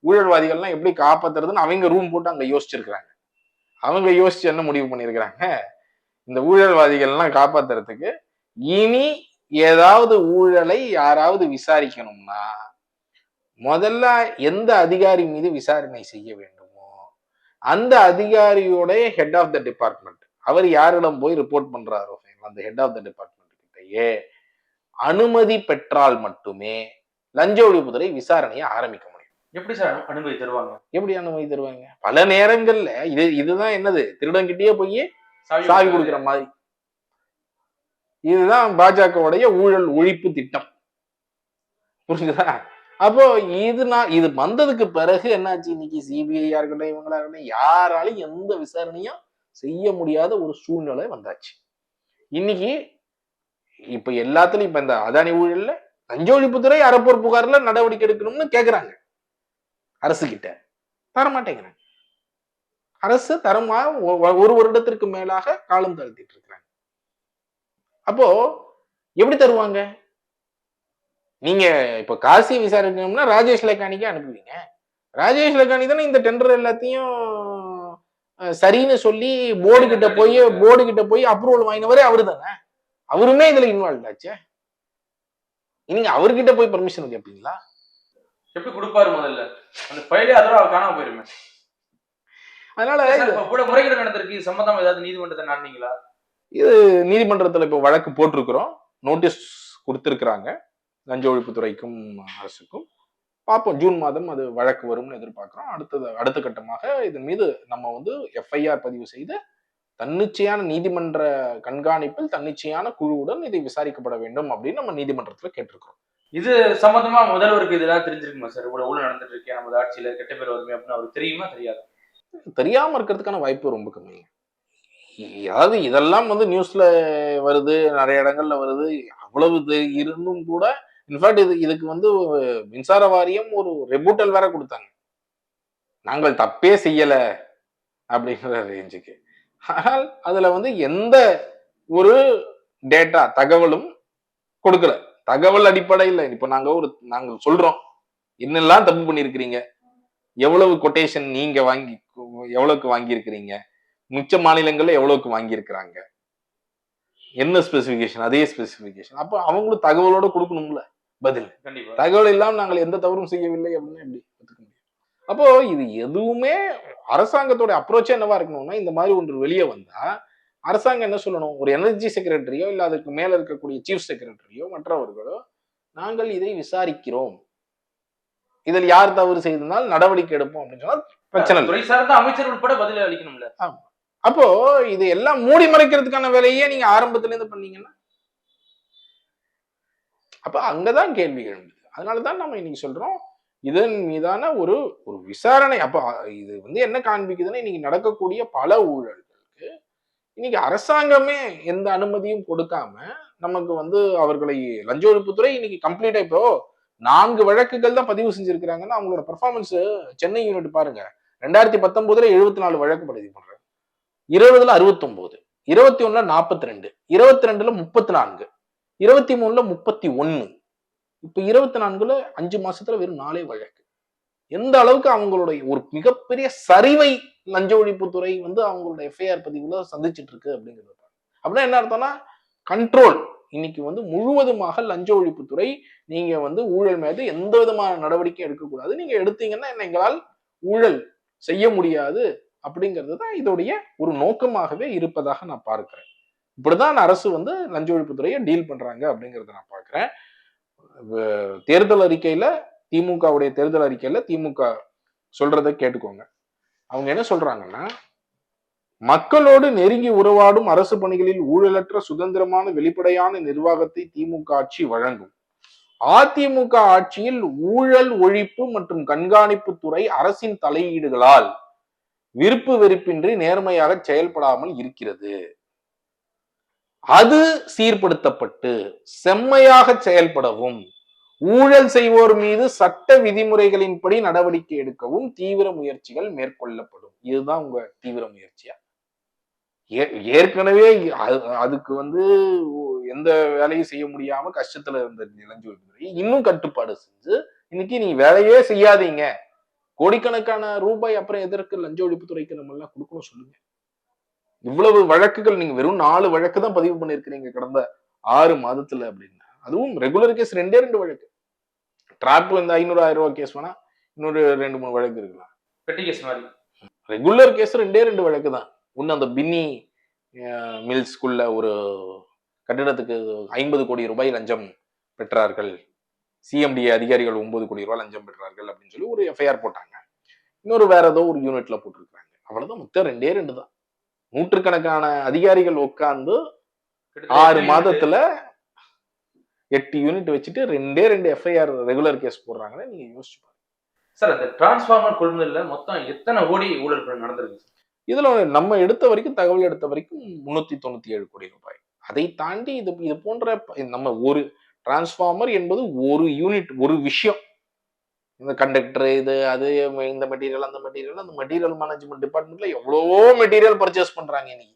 ஊழல்வாதிகள்லாம் எப்படி காப்பாத்துறதுன்னு அவங்க ரூம் போட்டு அங்க யோசிச்சிருக்கிறாங்க. அவங்க யோசிச்சு என்ன முடிவு பண்ணிருக்கிறாங்க? இந்த ஊழல்வாதிகள்லாம் காப்பாத்துறதுக்கு இனி ஏதாவது ஊழலை யாராவது விசாரிக்கணும்னா முதல்ல எந்த அதிகாரி மீது விசாரணை செய்ய வேண்டுமோ அந்த அதிகாரியோட ஹெட் ஆஃப் த டிபார்ட்மெண்ட் அவர் யாரிடம் போய் ரிப்போர்ட் பண்றாரோ அந்த ஹெட் ஆஃப் த டிபார்ட்மெண்ட் கிட்டயே அனுமதி பெற்றால் மட்டுமே லஞ்ச ஒழிப்புத்துறை விசாரணையை ஆரம்பிக்க முடியும். எப்படி சார் அனு- அனுமதி தருவாங்க? எப்படி அனுமதி தருவாங்க? பல நேரங்கள்ல இது இதுதான் என்னது? திருடங்கிட்டயே போய் சாவி கொடுக்குற மாதிரி. இதுதான் பாஜகவுடைய ஊழல் ஒழிப்பு திட்டம். புரிஞ்சுதா? அப்போ இது நான் இது வந்ததுக்கு பிறகு என்னாச்சு? இன்னைக்கு சிபிஐயா இருக்கட்டும் இவங்களா இருக்கட்டும் யாராலையும் எந்த விசாரணையும் செய்ய முடியாத ஒரு சூழ்நிலை வந்தாச்சு. இன்னைக்கு இப்ப எல்லாத்துலயும் இப்ப இந்த அதானி ஊழல்ல லஞ்ச ஒழிப்புத்துறை அறப்போர் புகார்ல நடவடிக்கை எடுக்கணும்னு கேக்குறாங்க. அரசு கிட்ட தர மாட்டேங்கிறாங்க அரசு தரமா ஒ- ஒரு வருடத்திற்கு மேலாக காலம் தழுத்திட்டு இருக்கிறாங்க. அப்போ எப்படி தருவாங்க? நீங்க இப்ப காசி விசாரிக்கணும்னா ராஜேஷ் லேக்கானிக்கு அனுப்புவீங்க. ராஜேஷ் லேக்கானி தானே இந்த டெண்டர் எல்லாத்தையும் சரின்னு சொல்லி போர்டு கிட்ட போய் போர்டு கிட்ட போய் அப்ரூவல் வாங்கினவரே அவரு தானே. அவருமே இதுல இன்வால்வ் ஆச்சே. நீங்க அவர்கிட்ட போய் பர்மிஷன் கேட்பீங்களா எப்படி கொடுப்பாரு முதல்ல? அந்த ஃபைலே அதோட காணாம போயிருமே. அதனால கூட முறைகேடு நடந்திருக்கு. இது சம்பந்தமா ஏதாவது நீதிமன்றத்தை நாடினீங்களா? இது நீதிமன்றத்துல இப்போ வழக்கு போட்டிருக்கிறோம். நோட்டீஸ் கொடுத்திருக்கிறாங்க. லஞ்ச ஒழிப்புத்துறைக்கும் அரசுக்கும். பார்ப்போம். ஜூன் மாதம் அது வழக்கு வரும்னு எதிர்பார்க்கிறோம். அடுத்தது அடுத்த கட்டமாக இதன் மீது நம்ம வந்து எஃப்ஐஆர் பதிவு செய்து தன்னிச்சையான நீதிமன்ற கண்காணிப்பில் தன்னிச்சையான குழுவுடன் இதை விசாரிக்கப்பட வேண்டும் அப்படின்னு நம்ம நீதிமன்றத்துல கேட்டிருக்கிறோம். இது சம்பந்தமா முதல்வருக்கு இதெல்லாம் தெரிஞ்சிருக்குமா சார்? இவ்வளவு ஊழல் நடந்துட்டு இருக்கேன் நமது ஆட்சியில கெட்ட பேர் வருமே அப்படின்னு அவருக்கு தெரியுமா? தெரியாது. தெரியாம இருக்கிறதுக்கான வாய்ப்பு ரொம்ப கம்மி அதாவது இதெல்லாம் வந்து நியூஸ்ல வருது நிறைய இடங்கள்ல வருது. அவ்வளவு இது இருந்தும் கூட இன்ஃபேக்ட் இது இதுக்கு வந்து மின்சார வாரியம் ஒரு ரெபூட்டல் வேற கொடுத்தாங்க. நாங்கள் தப்பே செய்யல அப்படிங்கிற ரேஞ்சுக்கு ஆனால் அதுல வந்து எந்த ஒரு டேட்டா தகவலும் கொடுக்கல. தகவல் அடிப்படையில் இப்ப நாங்க ஒரு நாங்கள் சொல்றோம். என்னெல்லாம் தப்பு பண்ணியிருக்கிறீங்க? எவ்வளவு கொட்டேஷன் நீங்க வாங்கி எவ்வளவுக்கு வாங்கியிருக்கிறீங்க? மிச்ச மாநிலங்கள்ல எவ்வளவுக்கு வாங்கியிருக்கிறாங்க? என்ன ஸ்பெசிபிகேஷன் அதே ஸ்பெசிபிகேஷன் அப்போ அவங்களும் தகவலோட கொடுக்கணும்ல? பதில். தகவல் இல்லாமல் நாங்கள் எந்த தவறும் செய்யவில்லை அப்படின்னு எப்படி ஒத்துக்க முடியும்? அப்போ இது எதுவுமே அரசாங்கத்தோட அப்ரோச்சே என்னவா இருக்கணும்னா இந்த மாதிரி ஒன்று வெளியே வந்தா அரசாங்கம் என்ன சொல்லணும்? ஒரு எனர்ஜி செக்ரட்டரியோ இல்ல அதுக்கு மேல இருக்கக்கூடிய சீஃப் செக்ரட்டரியோ மற்றவர்களோ நாங்கள் இதை விசாரிக்கிறோம். இதில் யார் தவறு செய்திருந்தால் நடவடிக்கை எடுப்போம் அப்படின்னு சொன்னா பிரச்சனை துறை சார்ந்த அமைச்சர் உட்பட பதில் அளிக்கணும்ல. அப்போ இது எல்லாம் மூடி மறைக்கிறதுக்கான வேலையே நீங்க ஆரம்பத்துல இருந்து பண்ணீங்கன்னா? அப்ப அங்கதான் கேள்விகள் எழுந்தது அதனாலதான் நம்ம இன்னைக்கு சொல்றோம் இதன் மீதான ஒரு ஒரு விசாரணை. அப்ப இது வந்து என்ன காண்பிக்குதுன்னா இன்னைக்கு நடக்கக்கூடிய பல ஊழல்களுக்கு இன்னைக்கு அரசாங்கமே எந்த அனுமதியும் கொடுக்காம நமக்கு வந்து அவர்களை லஞ்ச ஒழிப்புத்துறை இன்னைக்கு கம்ப்ளீட்டா இப்போ நான்கு வழக்குகள் தான் பதிவு செஞ்சிருக்கிறாங்கன்னா அவங்களோட பெர்ஃபார்மன்ஸ் சென்னை யூனிட் பாருங்க. ரெண்டாயிரத்தி பத்தொன்பதுல எழுபத்தி நாலு வழக்கு பதிவு இருபதுல அறுபத்தொம்போது இருபத்தி ஒண்ணுல நாற்பத்தி ரெண்டு இருபத்தி ரெண்டுல முப்பத்தி நான்கு இருபத்தி மூணுல முப்பத்தி ஒன்னு இப்ப இருபத்தி நான்குல அஞ்சு மாசத்துல வெறும் நாலே வழக்கு. எந்த அளவுக்கு அவங்களுடைய ஒரு மிகப்பெரிய சரிவை லஞ்ச ஒழிப்புத்துறை வந்து அவங்களோட எஃப்ஐஆர் பதிவுல சந்திச்சுட்டு இருக்கு அப்படிங்கிறது அப்படின்னா என்ன அர்த்தம்னா கண்ட்ரோல் இன்னைக்கு வந்து முழுவதுமாக லஞ்ச ஒழிப்புத்துறை நீங்க வந்து ஊழல் மீது எந்த விதமான நடவடிக்கையும் எடுக்கக்கூடாது. நீங்க எடுத்தீங்கன்னா என்ன எங்களால் ஊழல் செய்ய முடியாது. அப்படிங்கிறது தான் இதோடைய ஒரு நோக்கமாகவே இருப்பதாக நான் பார்க்கிறேன். இப்படிதான் அரசு வந்து லஞ்ச ஒழிப்புத்துறையை டீல் பண்றாங்க அப்படிங்கறத நான் பார்க்கிறேன். தேர்தல் அறிக்கையில திமுகவுடைய தேர்தல் அறிக்கையில திமுக சொல்றதை கேட்டுக்கோங்க. அவங்க என்ன சொல்றாங்கன்னா மக்களோடு நெருங்கி உறவாடும் அரசு பணிகளில் ஊழலற்ற சுதந்திரமான வெளிப்படையான நிர்வாகத்தை திமுக ஆட்சி வழங்கும். அதிமுக ஆட்சியில் ஊழல் ஒழிப்பு மற்றும் கண்காணிப்பு துறை அரசின் தலையீடுகளால் விருப்பு வெறுப்பின்றி நேர்மையாக செயல்படாமல் இருக்கிறது. அது சீர்படுத்தப்பட்டு செம்மையாக செயல்படவும் ஊழல் செய்வோர் மீது சட்ட விதிமுறைகளின்படி நடவடிக்கை எடுக்கவும் தீவிர முயற்சிகள் மேற்கொள்ளப்படும். இதுதான் உங்க தீவிர முயற்சியா? ஏ- ஏற்கனவே அது- அதுக்கு வந்து எந்த வேலையும் செய்ய முடியாம கஷ்டத்துல இருந்த இளஞ்சொல்துறை இன்னும் கட்டுப்பாடு செஞ்சு இன்னைக்கு நீ வேலையே செய்யாதீங்க. கோடிக்கணக்கான ரூபாய் அப்புறம் எதற்கு லஞ்ச ஒழிப்புத்துறைக்கு நம்ம எல்லாம் கொடுக்கணும் சொல்லுங்க. இவ்வளவு வழக்குகள் நீங்க வெறும் நாலு வழக்கு தான் பதிவு பண்ணிருக்கிறீங்க கடந்த ஆறு மாதத்துல அப்படின்னா. அதுவும் ரெகுலர் கேஸ் ரெண்டே ரெண்டு வழக்கு. டிராப் வந்து ஐநூறு ஆயிரம் ரூபாய் கேஸ் வேணா இன்னொரு ரெண்டு மூணு வழக்கு இருக்கலாம். பெட்டி கேஸ் மாதிரி. ரெகுலர் கேஸ் ரெண்டே ரெண்டு வழக்கு தான். ஒன்று அந்த பின்னி மில்ஸ்குள்ள ஒரு கட்டிடத்துக்கு ஐம்பது கோடி ரூபாய் லஞ்சம் பெற்றார்கள். சிஎம்டி அதிகாரிகள் ஒன்பது கோடி ரூபாய் லஞ்சம் பெற்றார்கள் அப்படின்னு சொல்லி ஒரு எஃப்ஐஆர் போட்டாங்க. இன்னொரு வேற ஏதோ ஒரு யூனிட்ல போட்டிருக்காங்க அவ்வளவுதான். மொத்தம் ரெண்டே ரெண்டு தான். நூற்றுக்கணக்கான அதிகாரிகள் உட்கார்ந்து ஆறு மாதத்துல எட்டு யூனிட் வச்சுட்டு ரெண்டே ரெண்டு எஃப்ஐஆர் ரெகுலர் கேஸ் போடுறாங்கன்னு நீங்க யோசிச்சு பாருங்க. சார் அந்த டிரான்ஸ்ஃபார்மர் கொள்முதல்ல மொத்தம் எத்தனை கோடி ஊழல் பணி நடந்திருக்கு? இதுல நம்ம எடுத்த வரைக்கும் தகவல் எடுத்த வரைக்கும் முன்னூத்தி தொண்ணூத்தி ஏழு கோடி ரூபாய். அதை தாண்டி இது இது போன்ற நம்ம ஒரு டிரான்ஸ்ஃபார்மர் என்பது ஒரு யூனிட் ஒரு விஷயம். இந்த கண்டக்டர் இது அது இந்த மெட்டீரியல் அந்த மெட்டீரியல் அந்த மெட்டீரியல் மேனேஜ்மெண்ட் டிபார்ட்மெண்ட்ல எவ்வளவோ மெட்டீரியல் பர்ச்சேஸ் பண்றாங்க இன்னைக்கு?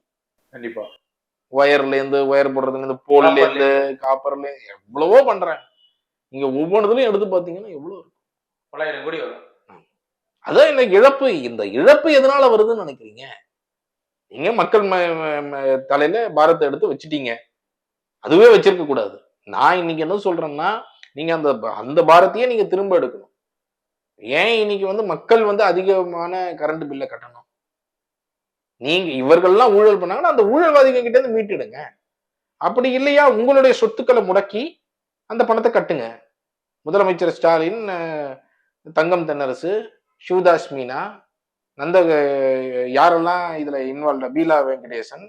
கண்டிப்பா. ஒயர்ல இருந்து ஒயர் போடுறதுல இருந்து போல்ல இருந்து காப்பர்ல எவ்வளவோ பண்றாங்க. நீங்க ஒவ்வொன்றுலையும் எடுத்து பாத்தீங்கன்னா எவ்வளவு இருக்கும் தொள்ளாயிரம் கோடி வரும். அதான் இன்னைக்கு இழப்பு. இந்த இழப்பு எதனால வருதுன்னு நினைக்கிறீங்க? நீங்க மக்கள் தலையில பாரத்தை எடுத்து வச்சுட்டீங்க. அதுவே வச்சிருக்க கூடாது. நான் இன்னைக்கு என்ன சொல்றேன்னா நீங்க அந்த அந்த பாரத்தையே நீங்க திரும்ப எடுக்கணும். ஏன் இன்னைக்கு வந்து மக்கள் வந்து அதிகமான கரண்ட் பில்லை கட்டணும்? நீங்க இவர்கள்லாம் ஊழல் பண்ணாங்கன்னா அந்த ஊழல்வாதிகள் கிட்ட இருந்து மீட்டுடுங்க. அப்படி இல்லையா உங்களுடைய சொத்துக்களை முடக்கி அந்த பணத்தை கட்டுங்க. முதலமைச்சர் ஸ்டாலின் தங்கம் தென்னரசு சிவதாஸ் மீனா நந்த யாரெல்லாம் இதுல இன்வால்வ் பீலா வெங்கடேசன்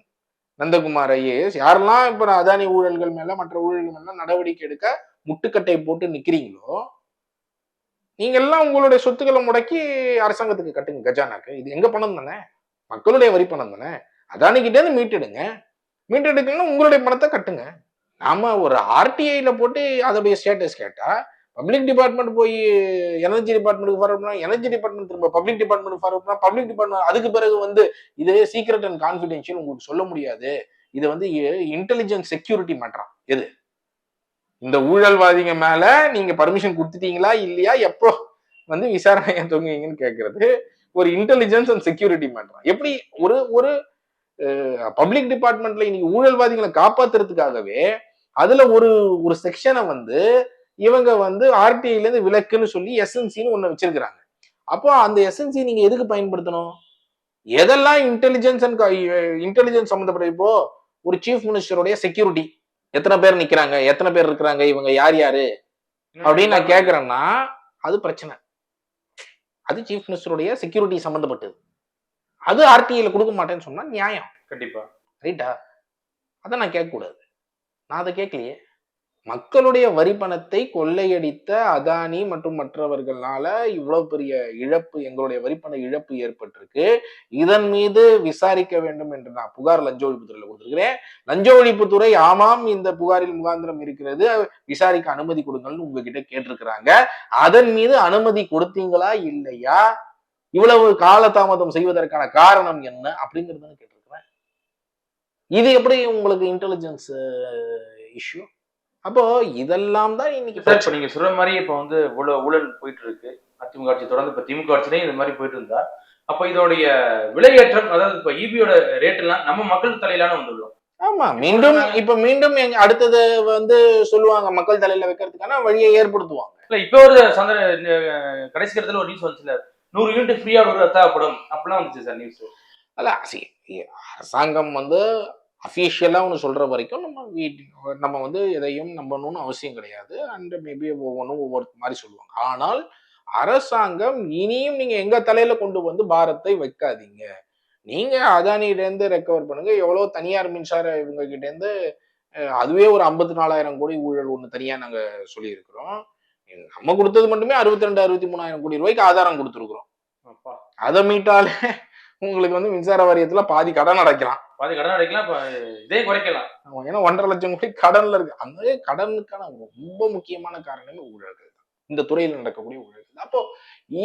நந்தகுமார் ஐஏஎஸ். யாரெல்லாம் இப்ப அதானி ஊழல்கள் மேல மற்ற ஊழல்கள் மேல நடவடிக்கை எடுக்க முட்டுக்கட்டை போட்டு நிக்கிறீங்களோ நீங்க எல்லாம் உங்களுடைய சொத்துக்களை முடக்கி அரசாங்கத்துக்கு கட்டுங்க. கஜானாக்கு. இது எங்க பணம் தானே? மக்களுடைய வரி பணம் தானே? அதானிக்கிட்டே இருந்து மீட்டெடுங்க. மீட்டெடுக்கணும்னா உங்களுடைய பணத்தை கட்டுங்க. நாம ஒரு ஆர்டிஐல போட்டு அதோடைய ஸ்டேட்டஸ் கேட்டா பப்ளிக் டிபார்ட்மெண்ட் போய் எனர்ஜி டிபார்ட்மெண்ட்டுக்கு ஃபார்வர்ட் பண்ணா எனர்ஜி டிபார்ட்மெண்ட் திரும்ப பப்ளிக் டிபார்ட்மெண்ட் ஃபார்வர்ட் பண்ணா பப்ளிக் டிபார்ட்மெண்ட் அதுக்கு பிறகு வந்து இது சீக்ரெட் அண்ட் கான்ஃபிடென்ஷியல் உங்களுக்கு சொல்ல முடியாது. இது வந்து இன்டெலிஜென்ஸ் செக்யூரிட்டி மேட்டரா எது? இந்த ஊழல்வாதிங்க மேல நீங்க பர்மிஷன் கொடுத்துட்டீங்களா இல்லையா? எப்போ வந்து விசாரணையை தொங்குவீங்கன்னு கேட்கறது ஒரு இன்டெலிஜென்ஸ் அண்ட் செக்யூரிட்டி மேட்ரா எப்படி ஒரு ஒரு பப்ளிக் டிபார்ட்மெண்ட்ல இன்னைக்கு ஊழல்வாதிகளை காப்பாத்துறதுக்காகவே அதுல ஒரு ஒரு செக்ஷனை வந்து இவங்க வந்து ஆர்டிஐல இருந்து விலக்குன்னு சொல்லி எஸ்என்சின்னு ஒண்ணு வச்சிருக்கிறாங்க. அப்போ அந்த எஸ்என்சி நீங்க எதுக்கு பயன்படுத்தணும்? எதெல்லாம் இன்டெலிஜென்ஸ் அண்ட் இன்டெலிஜென்ஸ் சம்மந்தப்பட்ட இப்போ ஒரு சீஃப் மினிஸ்டருடைய செக்யூரிட்டி எத்தனை பேர் நிக்கிறாங்க எத்தனை பேர் இருக்கிறாங்க இவங்க யார் யாரு? அப்படின்னு நான் கேக்குறேன்னா அது பிரச்சனை. அது சீஃப் மினிஸ்டருடைய செக்யூரிட்டி சம்பந்தப்பட்டது. அது ஆர்டிஐல கொடுக்க மாட்டேன்னு சொன்னா நியாயம். கண்டிப்பா. ரைட்டா அதை நான் கேட்கக்கூடாது நான் அதை கேட்கலையே மக்களுடைய வரி பணத்தை கொள்ளையடித்த அதானி மற்றும் மற்றவர்களால இவ்வளவு பெரிய இழப்பு எங்களுடைய வரிப்பண இழப்பு ஏற்பட்டிருக்கு. இதன் மீது விசாரிக்க வேண்டும் என்று நான் புகார் லஞ்ச ஒழிப்புத்துறையில கொடுத்திருக்கிறேன். லஞ்ச ஒழிப்புத்துறை ஆமாம் இந்த புகாரில் முகாந்திரம் இருக்கிறது. விசாரிக்க அனுமதி கொடுங்கள்னு உங்ககிட்ட கேட்டிருக்கிறாங்க. அதன் மீது அனுமதி கொடுத்தீங்களா இல்லையா? இவ்வளவு காலதாமதம் செய்வதற்கான காரணம் என்ன அப்படிங்கறத கேட்டிருக்கிறேன். இது எப்படி உங்களுக்கு இன்டெலிஜென்ஸ் இஷ்யூ uh, அப்போ இதெல்லாம் தான் இன்னைக்கு சார் இப்ப. நீங்க சொல்ற மாதிரி இப்ப வந்து ஊழல் ஊழல் போயிட்டு இருக்கு அதிமுக ஆட்சி தொடர்ந்து இப்ப திமுக ஆட்சியிலையும் இந்த மாதிரி போயிட்டு இருந்தா அப்ப இதோடைய விலையேற்றம் அதாவது இப்ப ஈபியோட ரேட் எல்லாம் நம்ம மக்கள் தலையிலான வந்துள்ளோம். ஆமா மீண்டும் இப்ப மீண்டும் அடுத்தது வந்து சொல்லுவாங்க மக்கள் தலையில வைக்கிறதுக்கான வழியை ஏற்படுத்துவாங்க. இல்ல இப்ப ஒரு சந்திர கடைசி இடத்துல ஒரு நியூஸ் வந்துச்சுல நூறு யூனிட் ஃப்ரீயா ஒரு தேவைப்படும் அப்படிலாம் வந்துச்சு சார் நியூஸ் அல்ல அரசாங்கம் வந்து அஃபீஷியலா ஒன்று சொல்ற வரைக்கும் நம்ம வீட்டு நம்ம வந்து எதையும் நம்பணும்னு அவசியம் கிடையாது. அண்ட் மேபி ஒவ்வொன்றும் ஒவ்வொரு மாதிரி சொல்லுவாங்க. ஆனால் அரசாங்கம் இனியும் நீங்க எங்க தலையில கொண்டு வந்து பாரத்தை வைக்காதீங்க. நீங்க அதானியில இருந்து ரெக்கவர் பண்ணுங்க. எவ்வளவு தனியார் மின்சார இவங்க கிட்ட இருந்து அஹ், அதுவே ஒரு ஐம்பத்தி நாலாயிரம் கோடி ஊழல் ஒண்ணு தனியா நாங்க சொல்லியிருக்கிறோம். நம்ம கொடுத்தது மட்டுமே அறுபத்தி ரெண்டு அறுபத்தி மூணாயிரம் கோடி ரூபாய்க்கு ஆதாரம் கொடுத்துருக்குறோம். அதை மீட்டாலே உங்களுக்கு வந்து மின்சார வாரியத்துல பாதி கடன் அடைக்கலாம். பாதி கடன் அடைக்கலாம் இதே குறைக்கலாம். ஏன்னா ஒன்றரை லட்சம் கோடி கடன்ல இருக்கு. அந்த கடனுக்கான ரொம்ப முக்கியமான காரணமே ஊழல்கள் தான். இந்த துறையில் நடக்கக்கூடிய ஊழல்கள் அப்போ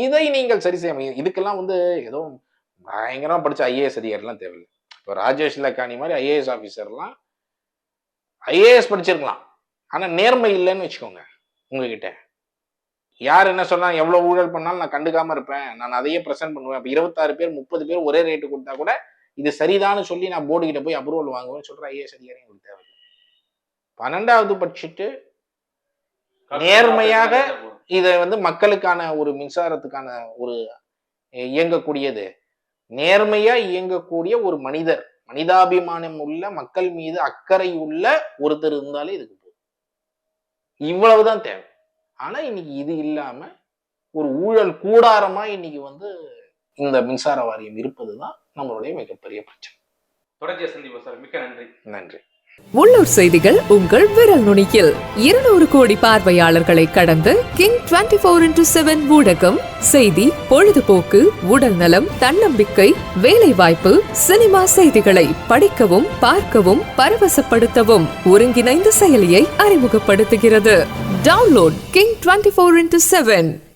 இதை நீங்கள் சரி செய்ய முடியும் இதுக்கெல்லாம் வந்து ஏதோ பயங்கரமா படிச்ச ஐஏஎஸ் அதிகாரிலாம் தேவையில்லை. இப்போ ராஜேஷ் லக்கானி மாதிரி ஐஏஎஸ் ஆஃபீஸர்லாம் ஐஏஎஸ் படிச்சிருக்கலாம். ஆனா நேர்மை இல்லைன்னு வச்சுக்கோங்க உங்ககிட்ட. யார் என்ன சொன்னா எவ்வளவு ஊழல் பண்ணாலும் நான் கண்டுக்காம இருப்பேன். நான் அதையே ப்ரெசென்ட் பண்ணுவேன். இப்போ இருபத்தாறு பேர் முப்பது பேர் ஒரே ரேட்டு கொடுத்தா கூட இது சரிதான்னு சொல்லி நான் போர்டு கிட்ட போய் அப்ரூவல் வாங்குவேன்னு சொல்ற ஐஏஎஸ் அதிகாரி உங்களுக்கு தேவையில்லை. பன்னெண்டாவது படிச்சுட்டு நேர்மையாக இதை வந்து மக்களுக்கான ஒரு மின்சாரத்துக்கான ஒரு இயங்கக்கூடியது. நேர்மையா இயங்கக்கூடிய ஒரு மனிதர் மனிதாபிமானம் உள்ள மக்கள் மீது அக்கறை உள்ள ஒருத்தர் இருந்தாலே இதுக்கு போதும். இவ்வளவுதான் தேவை. ஆனா இன்னைக்கு இது இல்லாம ஒரு ஊழல் கூடாரமா இன்னைக்கு வந்து இந்த மின்சார வாரியம் இருப்பதுதான் நம்மளுடைய மிகப்பெரிய பிரச்சனை. தொடர்ச்சியா சந்திப்போம் சார். மிக்க நன்றி. நன்றி. உள்ளூர் செய்திகள் உங்கள் விரல் நுனியில். இருநூறு கோடி பார்வையாளர்களை கடந்து King twenty four into seven ஊடகம் செய்தி பொழுதுபோக்கு உடல் நலம் தன்னம்பிக்கை வேலை வாய்ப்பு சினிமா செய்திகளை படிக்கவும் பார்க்கவும் பரவசப்படுத்தவும் ஒருங்கிணைந்த செயலியை அறிமுகப்படுத்துகிறது. Download King twenty four into seven